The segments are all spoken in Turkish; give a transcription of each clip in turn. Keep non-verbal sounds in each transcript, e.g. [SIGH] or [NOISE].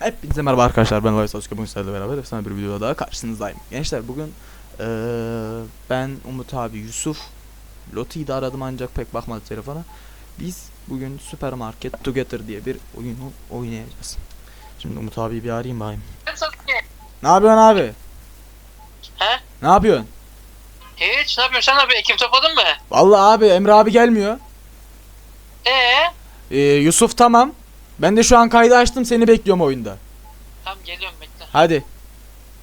Hepinize merhaba arkadaşlar ben Vay Sasuke bugün sizlerle beraber efsane bir videoda daha karşınızdayım. Gençler bugün eee, ben Umut abi Yusuf Loti'yi de aradım ancak pek bakmadı telefona. Biz bugün Supermarket Together diye bir oyunu oynayacağız. Şimdi Umut abi bir arayayım bakayım. Ne yapıyorsun abi? He? Ne yapıyorsun? Hiç ne yapıyorsun sen abi ekip topladın mı? Vallahi abi Emre abi gelmiyor. Ee? Ee, Yusuf tamam. Ben de şu an kaydı açtım seni bekliyorum oyunda. Tamam geliyorum bekle. Hadi.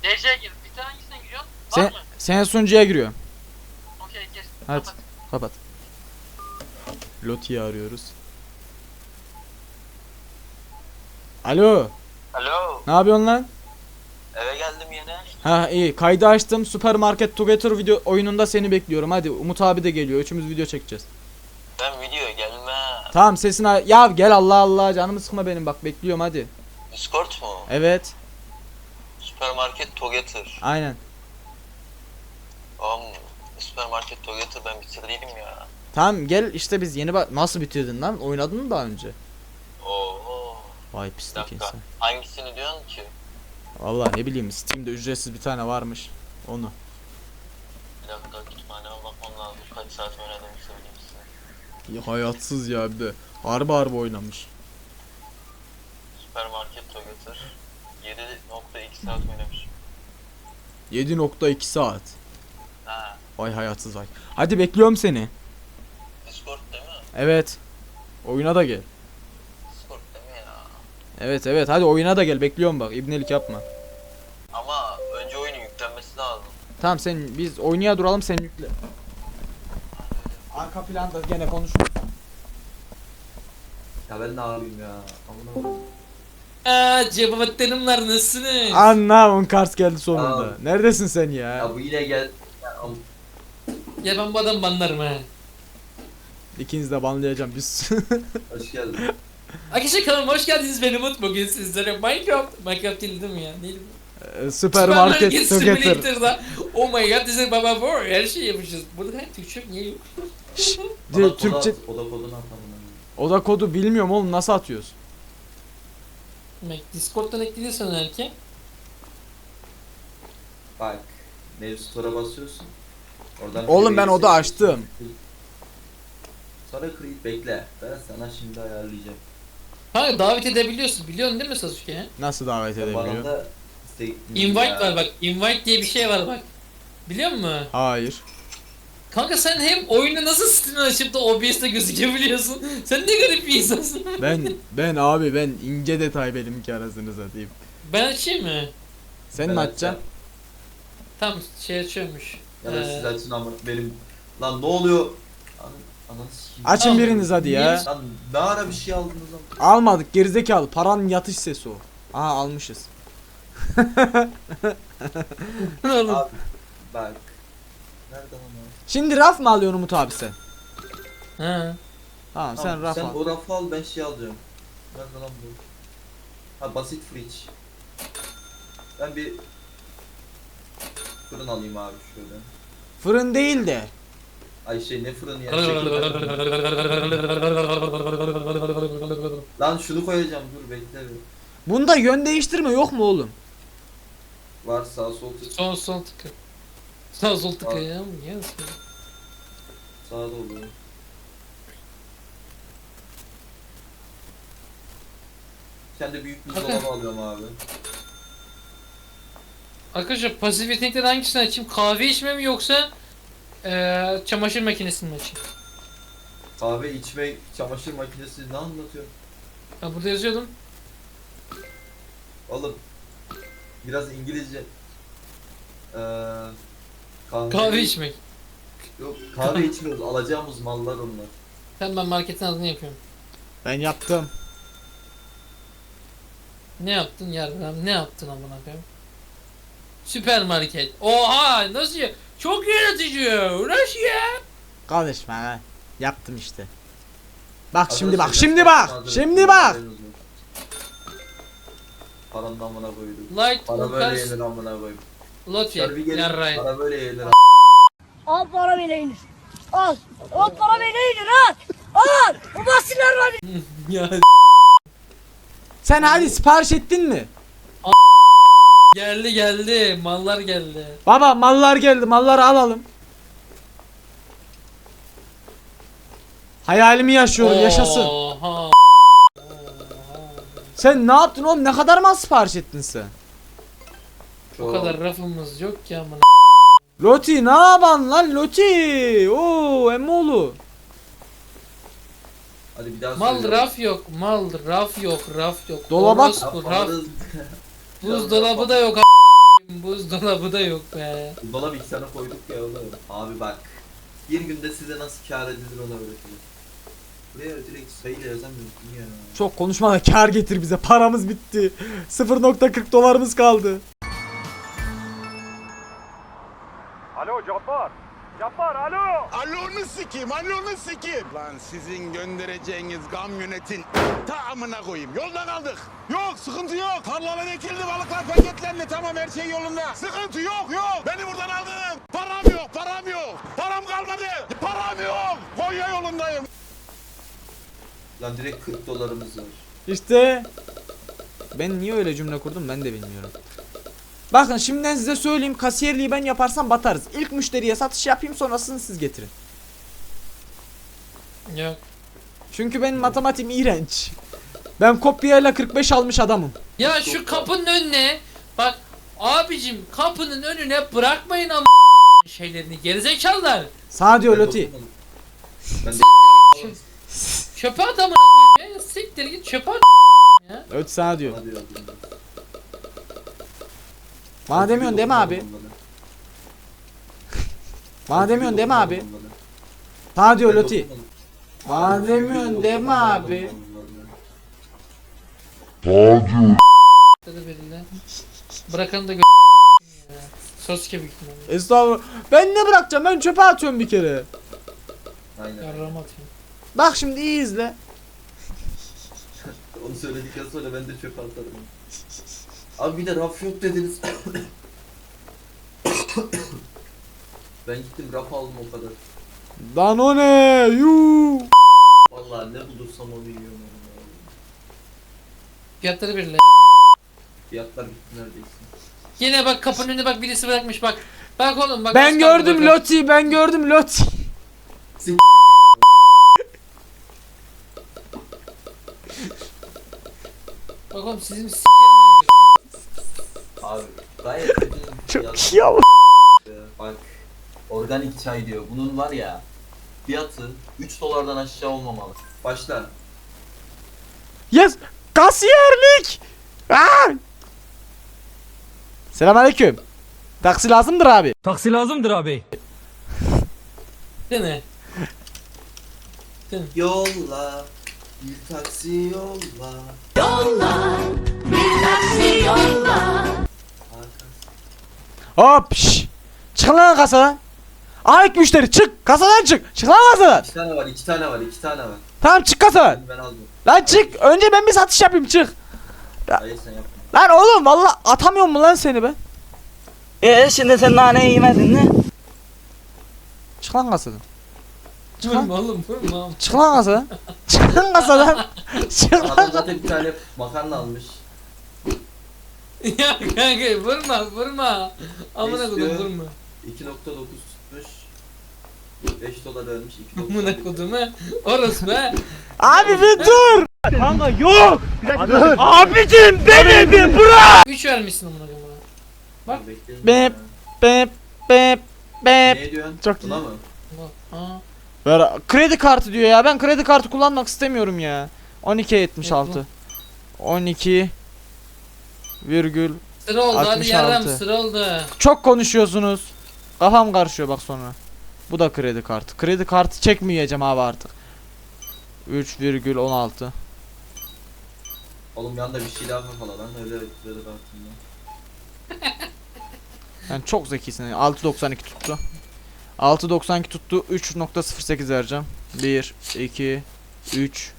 DC'ye gir. Bir tane hangisine giriyorsun? Var Sen, mı? sen sunucuya giriyorum. Okey gir. Hadi. Kapat. Kapat. Loti'yi arıyoruz. Alo, Alo, ne yapıyorsun lan? eve geldim yine. Ha iyi, kaydı açtım. Supermarket Together video oyununda seni bekliyorum. Hadi Umut abi de geliyor. Üçümüz video çekeceğiz. Ben video. Tamam sesini Ya gel Allah Allah canımı sıkma benim bak bekliyorum hadi. Discord mu? Evet, Süpermarket Together. aynen. Oğlum, Süpermarket Together ben bitirdiydim ya. Tamam gel işte biz yeni bak nasıl bitirdin lan? Oynadın mı daha önce? Oo. Vay pislik insan. Hangisini diyorsun ki? Vallahi ne bileyim Steam'de ücretsiz bir tane varmış. Onu. Bir dakika kütüphaneme bakmam lazım. Kaç saat oynadım söyleyeyim size. Ya, hayatsız ya bir de. Harbi harbi oynamış. Süpermarket Together. 7.2 saat oynamışım. 7.2 saat. Ha. Vay hayatsız vay. Hadi bekliyorum seni. Discord değil mi? Evet. Oyuna da gel. Discord değil mi ya? Evet evet hadi oyuna da gel bekliyorum bak ibnelik yapma. Ama önce oyunun yüklenmesi lazım. Tamam sen biz oynaya duralım sen yükle. Arka planda gene konuşuruz. Ya ben ne yapayım ya? Amına. Aa cebabatlarımlar nasılsınız? Anna on kars geldi sonunda. Aa. Neredesin sen ya? Ya bu yine gel. Ya, am- Ya ben bu adamı banlarım ha. İkinizi de banlayacağım biz. [LAUGHS] Hoş geldin. Arkadaşlar kanalıma hoş geldiniz ben Umut bugün sizlere Minecraft Minecraft değil değil mi ya? Neydi bu? Ee, Together. Simulator'da Oh my god this is Baba War her şey yapmışız. Burada hem Türkçe yok, niye yok? Di- Oda- Türkçe Oda, oda kodunu atalım. oda kodu bilmiyorum oğlum nasıl atıyoruz? Demek Discord'dan eklediyorsan erken. Bak. Mevzu store'a basıyorsun. Oradan Oğlum ben oda açtım. Sonra create bekle. Ben sana şimdi ayarlayacağım. Ha davet edebiliyorsun biliyorsun değil mi Sasuke? Nasıl davet bana edebiliyor? da Invite Ya, var bak invite diye bir şey var bak. Biliyor musun? Hayır. Kanka sen hem oyunu nasıl Steam'den açıp da OBS'te gözükebiliyorsun? Sen ne garip bir insansın. Ben ben abi ben ince detay benimki arasını satayım. Ben açayım mı? Sen ben mi açacaksın? Tam şey açıyormuş. Ya da Ee, siz açın ama benim... Lan ne oluyor? An Ananı sikeyim. Açın Tamam. biriniz hadi ya. Lan ne ara bir şey aldınız ama. Almadık gerizekalı. Paranın yatış sesi o. Aha almışız. [LAUGHS] Oğlum. Abi bak. Nerede lan o? Şimdi raf mı alıyorsun Umut abi sen? Ha. Tamam, sen Tamam, raf sen al. o rafı al ben şey alacağım. Nerede lan bu? Ha basit fridge. Ben bir fırın alayım abi şöyle. Fırın değil de. Ay şey ne fırını ya? Şekil- [LAUGHS] Lan şunu koyacağım dur bekle bir. Bunda yön değiştirme yok mu oğlum? Var sağ sol tık Sol sol tıkı. Sağ sol Al. ya. Yes. sağa da oluyor. Kendi büyük bir Kanka. alıyorum abi. Arkadaşlar pasif yetenekleri hangisini açayım? Kahve içme mi yoksa eee çamaşır makinesini mi açayım? Kahve içme çamaşır makinesi ne anlatıyor? Ha burada yazıyordum. Oğlum biraz İngilizce. Ee, kahve, Kahve içmek. Yok kahve içmiyoruz alacağımız mallar onlar. Tamam ben marketin adını yapıyorum. Ben yaptım. Ne yaptın yardım? Ne yaptın amına koyayım? Süpermarket. Oha nasıl ya? Çok yaratıcı. Nasıl ya? Konuşma ha. Yaptım işte. Bak şimdi bak şimdi bak. Şimdi bak. Paranın amına koydum. Light Para böyle yenir amına koyayım. Gelin. Yarrayın. Para böyle yenir. Al para bile inir. Al. Al para bile inir al. Al. Bu basınlar [LAUGHS] var. Ya Sen hadi sipariş ettin mi? Geldi geldi. Mallar geldi. Baba mallar geldi malları alalım. Hayalimi yaşıyorum yaşasın. Oha. Sen ne yaptın oğlum ne kadar mal sipariş ettin sen? O kadar rafımız yok ki amına. Loti ne yapan lan Loti? Oo emmoğlu. Hadi bir daha Mal söylüyorum. raf yok. Mal raf yok. Raf yok. Dolaba- Orospu, raf. Alırız. Buzdolabı da yok. a**ayım, Buzdolabı da yok be. Dolap iki tane koyduk ya oğlum. Abi bak. Bir günde size nasıl kar edilir ona öğretelim. Buraya direkt sayıyla yazamıyorsun ya. Çok konuşma da kar getir bize paramız bitti. 0.40 dolarımız kaldı. Cabbar. Cabbar alo. Alonu sikeyim, alonu sikeyim. Lan sizin göndereceğiniz kamyonetin tamamına koyayım. Yolda kaldık. Yok, sıkıntı yok. Tarlalar ekildi, balıklar paketlendi. Tamam, her şey yolunda. Sıkıntı yok, yok. Beni buradan aldın. Param yok, param yok. Param kalmadı. Param yok. Konya yolundayım. Lan direkt 40 dolarımız var. İşte ben niye öyle cümle kurdum ben de bilmiyorum. Bakın şimdiden size söyleyeyim kasiyerliği ben yaparsam batarız. İlk müşteriye satış yapayım sonrasını siz getirin. Yok. Çünkü benim matematiğim iğrenç. Ben kopyayla 45 almış adamım. Ya şu kapının önüne bak abicim kapının önüne bırakmayın ama şeylerini gerizekalılar. Sana diyor Loti. Ben de Çöpe ya. Siktir git çöpe at ya. Loti sana diyor. Hadi ya. Bana demiyorsun değil mi abi? Bana demiyorsun değil mi abi? Sana diyor Loti. Bana demiyorsun değil mi abi? Dedi belli. Bırakanı da gö. Soske büyük ihtimalle. Estağfurullah. Ben ne bırakacağım? Ben çöpe atıyorum bir kere. Aynen. Yarrağımı atayım. Bak şimdi iyi izle. Onu söyledikten sonra ben de çöpe atarım. Abi bir de raf yok dediniz. ben gittim raf aldım o kadar. Danone. Yuu. Vallahi ne bulursam onu yiyorum. ya. Fiyatları belli. Fiyatlar gitti neredeyse. Yine bak kapının önüne bak birisi bırakmış bak. Bak oğlum bak. Ben gördüm. Loti. Ben gördüm Loti. Sik- Bak oğlum sizin sikerim Abi gayet. [LAUGHS] Çok iyi ama. Bak organik çay diyor. Bunun var ya fiyatı 3 dolardan aşağı olmamalı. Başla. Yes. Kasiyerlik. Aa! Selamünaleyküm. Taksi lazımdır abi. Taksi lazımdır abi. Değil mi? Yolla. Bir taksi yolla. Hop. şş. Çık lan kasadan. Ay müşteri çık. Kasadan çık. Çık lan kasadan. İki tane var, iki tane var, iki tane var. Tamam çık kasadan. Ben, aldım. Lan çık. Önce ben bir satış yapayım çık. Hayır sen yapma. Lan oğlum valla atamıyorum mu lan seni ben? E şimdi sen nane yemedin mi? Çık lan kasadan. Çık lan. Vurma oğlum vurma. Çık lan kasadan. Çık lan kasadan. Çık lan. Adam zaten bir tane makarna almış. Ya kanka vurma vurma. Amına kodum vurma. 2.9 tutmuş. 5 dolar vermiş. 2.9. Amına kodum ha. Orası be. Abi bir dur. Kanka yok. Abicim beni bir bırak. 3 vermişsin amına kodum. Bak. Bep. Bep bep bep. Ne diyorsun? Çok Buna mı? Ha. Ver kredi kartı diyor ya. Ben kredi kartı kullanmak istemiyorum ya. 12.76. 12 virgül. Sıra oldu hadi 66. yarram sıra oldu. Çok konuşuyorsunuz. Kafam karışıyor bak sonra. Bu da kredi kartı. Kredi kartı çekmeyeceğim abi artık. 3,16. Oğlum yanında bir şey daha falan lan öyle böyle baktım Yani çok zekisin. 6.92 tuttu. 6.92 tuttu. 3.08 vereceğim. 1 2 3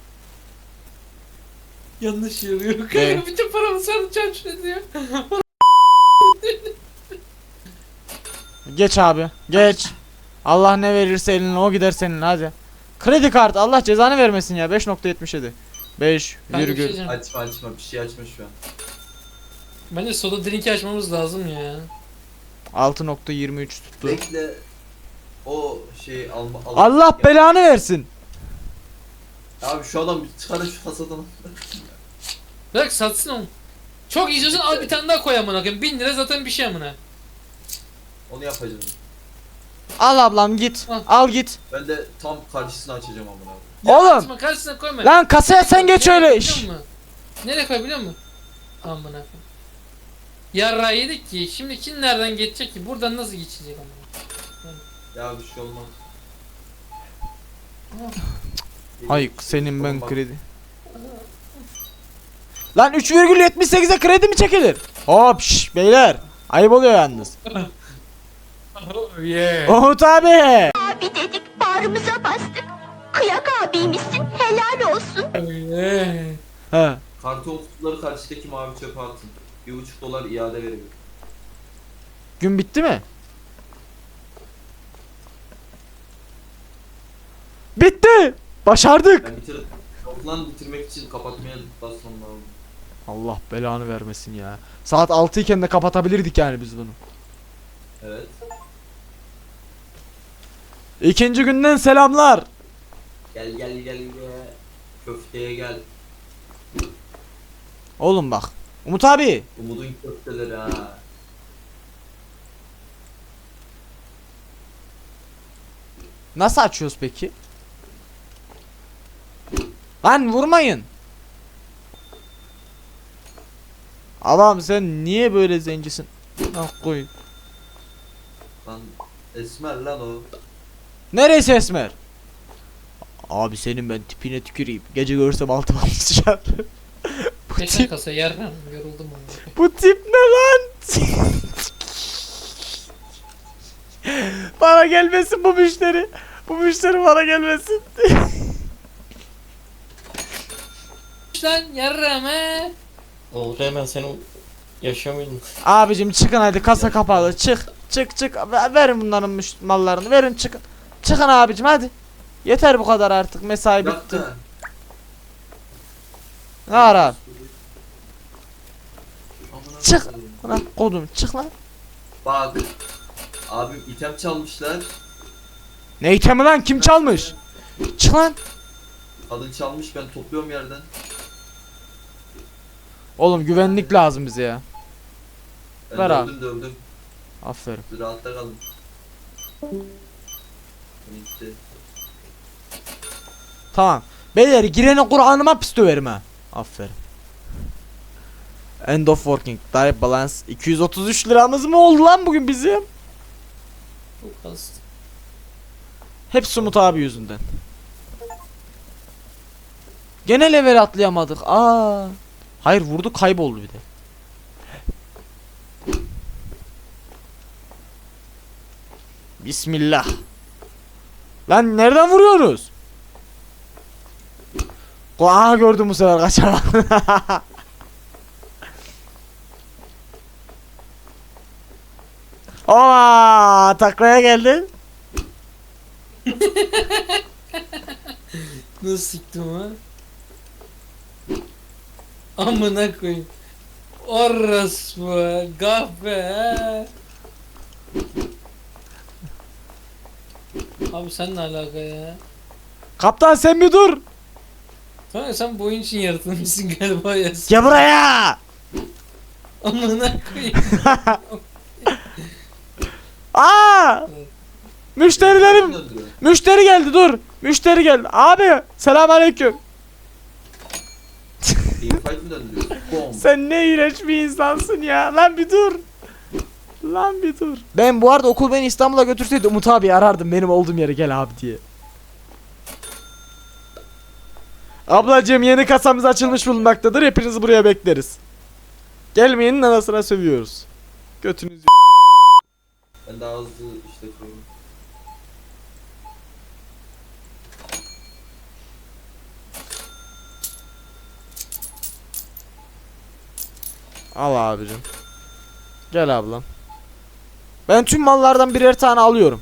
Yanlış yarıyor. Kanka bütün paramı sarı çarşı ediyor. Geç abi. Geç. Allah ne verirse eline o gider senin hadi. Kredi kartı Allah cezanı vermesin ya 5.77. 5 Ben de bir şey virgül. Açma açma bir şey açma şu an. Bence soda drinki açmamız lazım ya. 6.23 tuttu. Bekle. O şey alma al. Allah belanı versin. Abi şu adam bir çıkarın şu kasadan. Bırak satsın onu. Çok istiyorsan al bir tane daha koy amına koyayım. 1000 lira zaten bir şey amına. Onu yapacağım. Al ablam git. Al. Al git. Ben de tam karşısına açacağım amına. koyayım. Ya Oğlum. Açma karşısına koyma. Lan kasaya sen geç Nereye öyle musun? Nereye koy biliyor musun? Amına koyayım. Yarra yedik ki. Şimdi kim nereden geçecek ki? Buradan nasıl geçecek amına? Ya bir şey olmaz. Hay senin ben kredi. Lan 3,78'e kredi mi çekilir? Hop şş, beyler. Ayıp oluyor yalnız. Oh yeah. Umut abi. Abi dedik bağrımıza bastık. Kıyak abimizsin helal olsun. Oh yeah. He. Karton kutuları karşıdaki mavi çöpe atın. Bir buçuk dolar iade veriyor. Gün bitti mi? Bitti. Başardık. Ben bitir Toplan bitirmek için kapatmaya basmam lazım. Allah belanı vermesin ya. Saat 6 iken de kapatabilirdik yani biz bunu. Evet. İkinci günden selamlar. Gel gel gel gel. Köfteye gel. Oğlum bak. Umut abi. Umudun köfteleri ha. Nasıl açıyoruz peki? Lan vurmayın. Adam sen niye böyle zencisin? Ah koy. Lan esmer lan o. Neresi esmer? Abi senin ben tipine tüküreyim. Gece görsem altıma sıçar. [LAUGHS] bu Geçen tip, kasa yarram yoruldum koyayım. bu tip ne lan? bana gelmesin bu müşteri. Bu müşteri bana gelmesin. [LAUGHS] Lan yarram he. Oldu hemen senin yaşıyor muydun? Abicim çıkın hadi kasa kapalı çık çık çık Ver- verin bunların müş- mallarını verin çıkın çıkın abicim hadi yeter bu kadar artık mesai bitti dakika. ne abi Amına Çık. koyayım. Lan kodum çık lan Bak. Abim item çalmışlar. ne itemi lan kim çalmış çık lan Kadın çalmış ben topluyorum yerden. Oğlum güvenlik lazım bize ya Ben Ver abi. dövdüm dövdüm. aferin Siz Rahatta kalın. Bitti. tamam beyler girene Kur'an'ıma pis döverim ha aferin End of working Direct balance 233 liramız mı oldu lan bugün bizim? Çok az. Hep Sumut abi yüzünden. Gene level atlayamadık. Aa. Hayır vurdu kayboldu bir de. Bismillah. Lan nereden vuruyoruz? Aa gördüm bu sefer kaçamak. Aa [LAUGHS] taklaya geldi. [LAUGHS] Nasıl siktim ha? Amına koyayım. Orospu kahve. Abi sen ne alaka ya? Kaptan sen bir dur. Kanka sen bu oyun için yaratılmışsın galiba ya. Gel buraya. Amına koyayım. [LAUGHS] Aa! Müşterilerim, müşteri geldi dur. Müşteri geldi. Abi, selamünaleyküm. Game fight mi döndürüyorsun? Bom. Sen ne iğrenç bir insansın ya. Lan bir dur. Lan bir dur. Ben bu arada okul beni İstanbul'a götürseydi Umut abi arardım benim olduğum yere gel abi diye. Ablacığım yeni kasamız açılmış bulunmaktadır. Hepinizi buraya bekleriz. Gelmeyenin anasına sövüyoruz. Götünüz Ben daha hızlı işletiyorum. Al abicim. Gel ablam. Ben tüm mallardan birer tane alıyorum.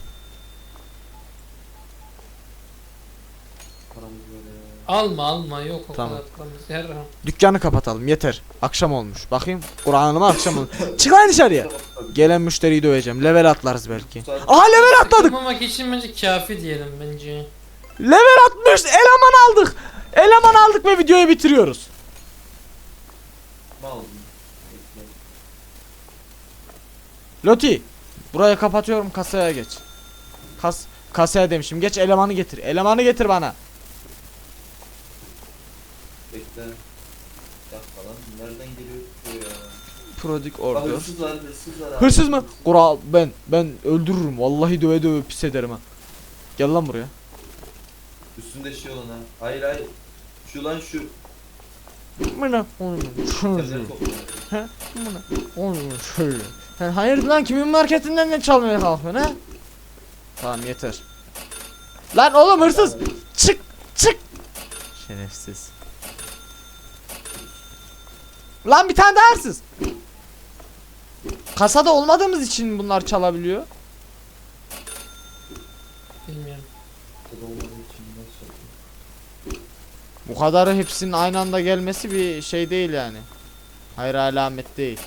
Alma alma yok o Tamam. kadar paramız. Dükkanı kapatalım yeter. Akşam olmuş. Bakayım. Kur'an'ıma akşam olmuş. Çık lan dışarıya. Gelen müşteriyi döveceğim. Level atlarız belki. Aha level atladık. Takılmamak için bence kafi diyelim bence. Level atmış. Eleman aldık. Eleman aldık ve videoyu bitiriyoruz. Mal mı? Bekle. Loti. Burayı kapatıyorum kasaya geç. Kas kasaya demişim. Geç elemanı getir. Elemanı getir bana. Bekle. Yap falan. Nereden geliyor bu ya? Prodik Aa, order. hırsız var, hırsız var abi. Hırsız mı? Kural ben ben öldürürüm. Vallahi döve döve pis ederim ha. Gel lan buraya. Üstünde şey olan ha. Hayır hayır. Şu lan şu. Bana onu Kendini topla. onu şöyle. Sen hayırdır lan kimin marketinden ne çalmaya kalkıyorsun ha? Tamam yeter. Lan oğlum hırsız. Çık çık. Şerefsiz. Lan bir tane daha hırsız. Kasada olmadığımız için bunlar çalabiliyor. Bilmiyorum. Bu kadarı hepsinin aynı anda gelmesi bir şey değil yani. Hayır alamet değil.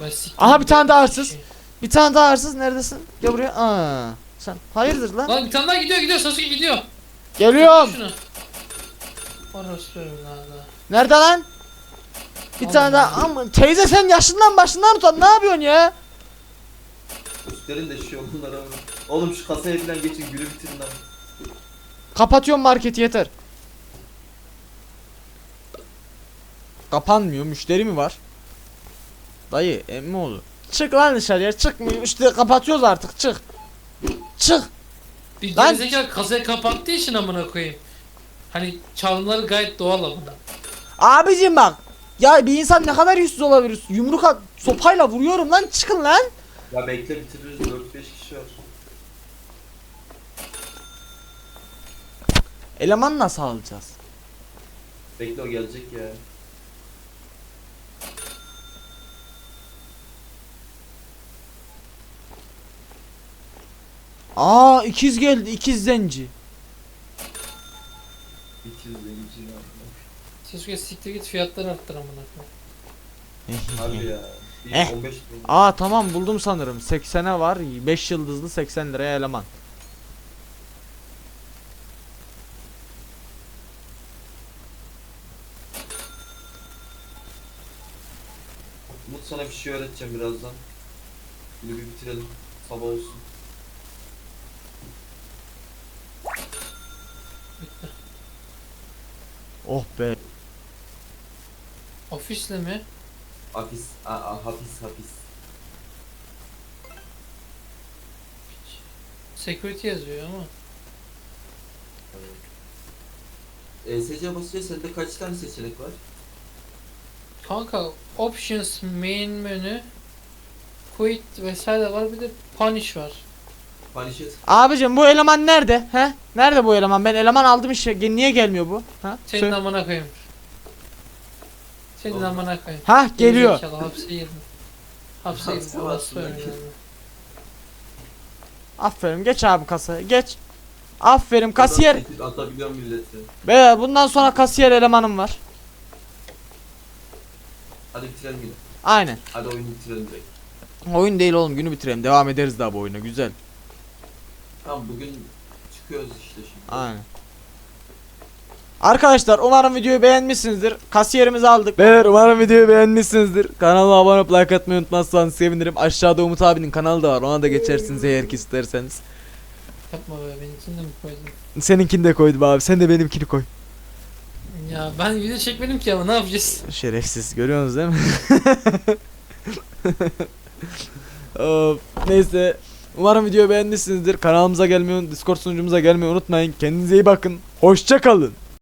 Ben siktir Aha, bir tane daha hırsız. şey. Bir tane daha hırsız neredesin? Gel buraya. Aa, sen hayırdır lan? Lan bir tane daha gidiyor gidiyor Sasuke gidiyor. Geliyorum. Şunu. Orası evladı. Nerede lan? Bir Allah tane daha. Allah. Ama teyze sen yaşından başından utan. Ne yapıyorsun ya? Üstlerin de onlar abi. Oğlum şu kasaya falan geçin günü bitirin lan. Kapatıyorum marketi yeter. Kapanmıyor. Müşteri mi var? Dayı emmi oğlu. Çık lan dışarıya çıkmıyor. İşte kapatıyoruz artık çık. Çık. Bir Lan- gerizekalı kasayı kapattığı için amına koyayım. Hani çalmaları gayet doğal amına. Abicim bak. Ya bir insan ne kadar yüzsüz olabilir? Yumruk at, sopayla vuruyorum lan çıkın lan. Ya bekle bitiririz 4-5 kişi var. Eleman nasıl alacağız? Bekle o gelecek ya. Aa ikiz geldi ikiz zenci. İkiz gideceğim Sasuke siktir git fiyatları arttır amına koyayım. Harbi ya. Bir Eh. 15 lira. Aa tamam buldum sanırım. 80'e var. 5 yıldızlı 80 liraya eleman. Umut sana bir şey öğreteceğim birazdan. Bunu bir bitirelim. Sabah olsun. Bitti. Oh be. Ofisle mi? Hapis, a, a, hapis, hapis. Security yazıyor ama. ESC basınca sende kaç tane seçenek var? Kanka options main menü quit vesaire var bir de punish var. Punish'e Abicim bu eleman nerede? He? Nerede bu eleman? Ben eleman aldım işe. Ge- Niye gelmiyor bu? Ha? Senin Söyle. amına koyayım. Senin amına koyayım. Ha geliyor. Gerizekalı, Hapse girdim. [LAUGHS] Hapse. Orası öyle yani. Aferin geç abi kasaya geç. Aferin kasiyer. Atabiliyorum milleti. Be bundan sonra kasiyer elemanım var. Hadi bitirelim yine. Aynen. Hadi oyunu bitirelim direkt. Oyun değil oğlum günü bitirelim. Devam ederiz daha bu oyuna güzel. Tamam bugün çıkıyoruz işte şimdi. Aynen. Arkadaşlar umarım videoyu beğenmişsinizdir. Kasiyerimizi aldık. Beyler umarım videoyu beğenmişsinizdir. Kanala abone olup like atmayı unutmazsanız sevinirim. Aşağıda Umut abinin kanalı da var. Ona da geçersiniz eğer ki isterseniz. Yapma be benimkini de mi koydun? Seninkini de koydum abi. Sen de benimkini koy. Ya ben video çekmedim ki ama ne yapacağız? Şerefsiz görüyorsunuz değil mi? [LAUGHS] Of, Neyse. Umarım videoyu beğenmişsinizdir. Kanalımıza gelmeyi, Discord sunucumuza gelmeyi unutmayın. Kendinize iyi bakın. Hoşça kalın.